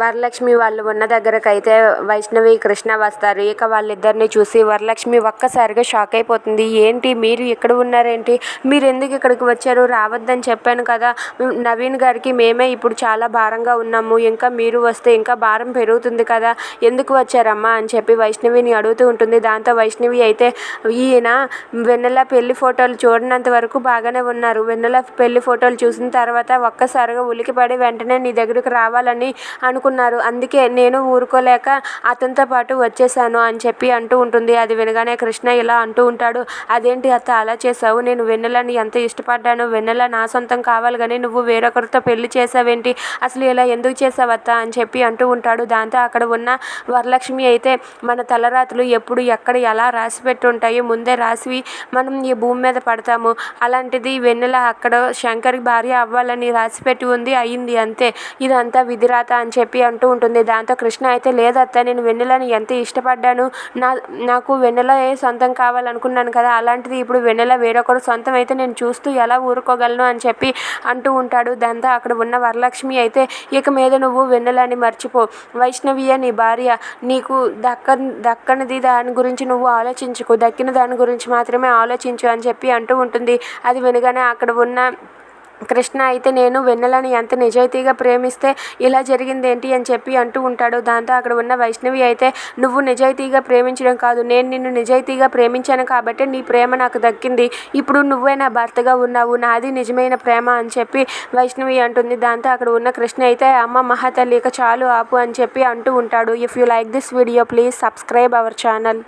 వరలక్ష్మి వాళ్ళు ఉన్న దగ్గరకైతే వైష్ణవి కృష్ణ వస్తారు. ఇక వాళ్ళిద్దరిని చూసి వరలక్ష్మి ఒక్కసారిగా షాక్ అయిపోతుంది. ఏంటి మీరు ఇక్కడ ఉన్నారేంటి? మీరు ఎందుకు ఇక్కడికి వచ్చారు? రావద్దని చెప్పాను కదా. నవీన్ గారికి మేమే ఇప్పుడు చాలా భారంగా ఉన్నాము. ఇంకా మీరు వస్తే ఇంకా భారం పెరుగుతుంది కదా. ఎందుకు వచ్చారమ్మా అని చెప్పి వైష్ణవిని అడుగుతూ ఉంటుంది. దాంతో వైష్ణవి అయితే ఈయన వెన్నెల పెళ్ళి ఫోటోలు చూడనంత వరకు బాగానే ఉన్నారు. వెన్నెల పెళ్ళి ఫోటోలు చూసిన తర్వాత ఒక్కసారిగా ఉలికిపడి వెంటనే నీ దగ్గరికి రావాలని అనుకు అనుకున్నారు. అందుకే నేను ఊరుకోలేక అతనితో పాటు వచ్చేసాను అని చెప్పి అంటూ ఉంటుంది. అది వినగానే కృష్ణ ఇలా అంటూ ఉంటాడు. అదేంటి అత్త అలా చేసావు నేను వెన్నెలని ఎంత ఇష్టపడ్డాను? వెన్నెల నా సొంతం కావాలి కానీ నువ్వు వేరొకరితో పెళ్ళి చేసావేంటి అసలు ఇలా ఎందుకు చేసావు అత్త? అని చెప్పి అంటూ ఉంటాడు. దాంతో అక్కడ ఉన్న వరలక్ష్మి అయితే మన తలరాతులు ఎప్పుడు ఎక్కడ ఎలా రాసి పెట్టి ముందే రాసి మనం ఈ భూమి మీద పడతాము. అలాంటిది వెన్నెల అక్కడ శంకర్ భార్య అవ్వాలని రాసి పెట్టి ఉంది. అయింది అంతే. ఇదంతా విధిరాత అని చెప్పి అంటూ ఉంటుంది. దాంతో కృష్ణ అయితే లేదత్త నేను వెన్నెలను ఎంత ఇష్టపడ్డాను? నా నాకు వెన్నెల సొంతం కావాలనుకున్నాను కదా అలాంటిది ఇప్పుడు వెన్నెల వేరొకరు సొంతం అయితే నేను చూస్తూ ఎలా ఊరుకోగలను అని చెప్పి అంటూ ఉంటాడు. దాంతో అక్కడ ఉన్న వరలక్ష్మి అయితే ఇక మీద నువ్వు వెన్నెలని మర్చిపో. వైష్ణవియ నీ భార్య నీకు దక్క దక్కనిది దాని గురించి నువ్వు ఆలోచించుకో. దక్కిన దాని గురించి మాత్రమే ఆలోచించు అని చెప్పి అంటూ ఉంటుంది. అది వినగానే అక్కడ ఉన్న కృష్ణ అయితే నేను వెన్నెలని ఎంత నిజాయితీగా ప్రేమిస్తే ఇలా జరిగింది ఏంటి అని చెప్పి అంటూ ఉంటాడు దాంతో అక్కడ ఉన్న వైష్ణవి అయితే నువ్వు నిజాయితీగా ప్రేమించడం కాదు. నేను నిన్ను నిజాయితీగా ప్రేమించాను కాబట్టి నీ ప్రేమ నాకు దక్కింది. ఇప్పుడు నువ్వే నా భర్తగా ఉన్నావు. నాది నిజమైన ప్రేమ అని చెప్పి వైష్ణవి అంటుంది. దాంతో అక్కడ ఉన్న కృష్ణ అయితే అమ్మ మహాతల్లి ఇక చాలు ఆపు అని చెప్పి అంటూ ఉంటాడు. If you like this video please subscribe our channel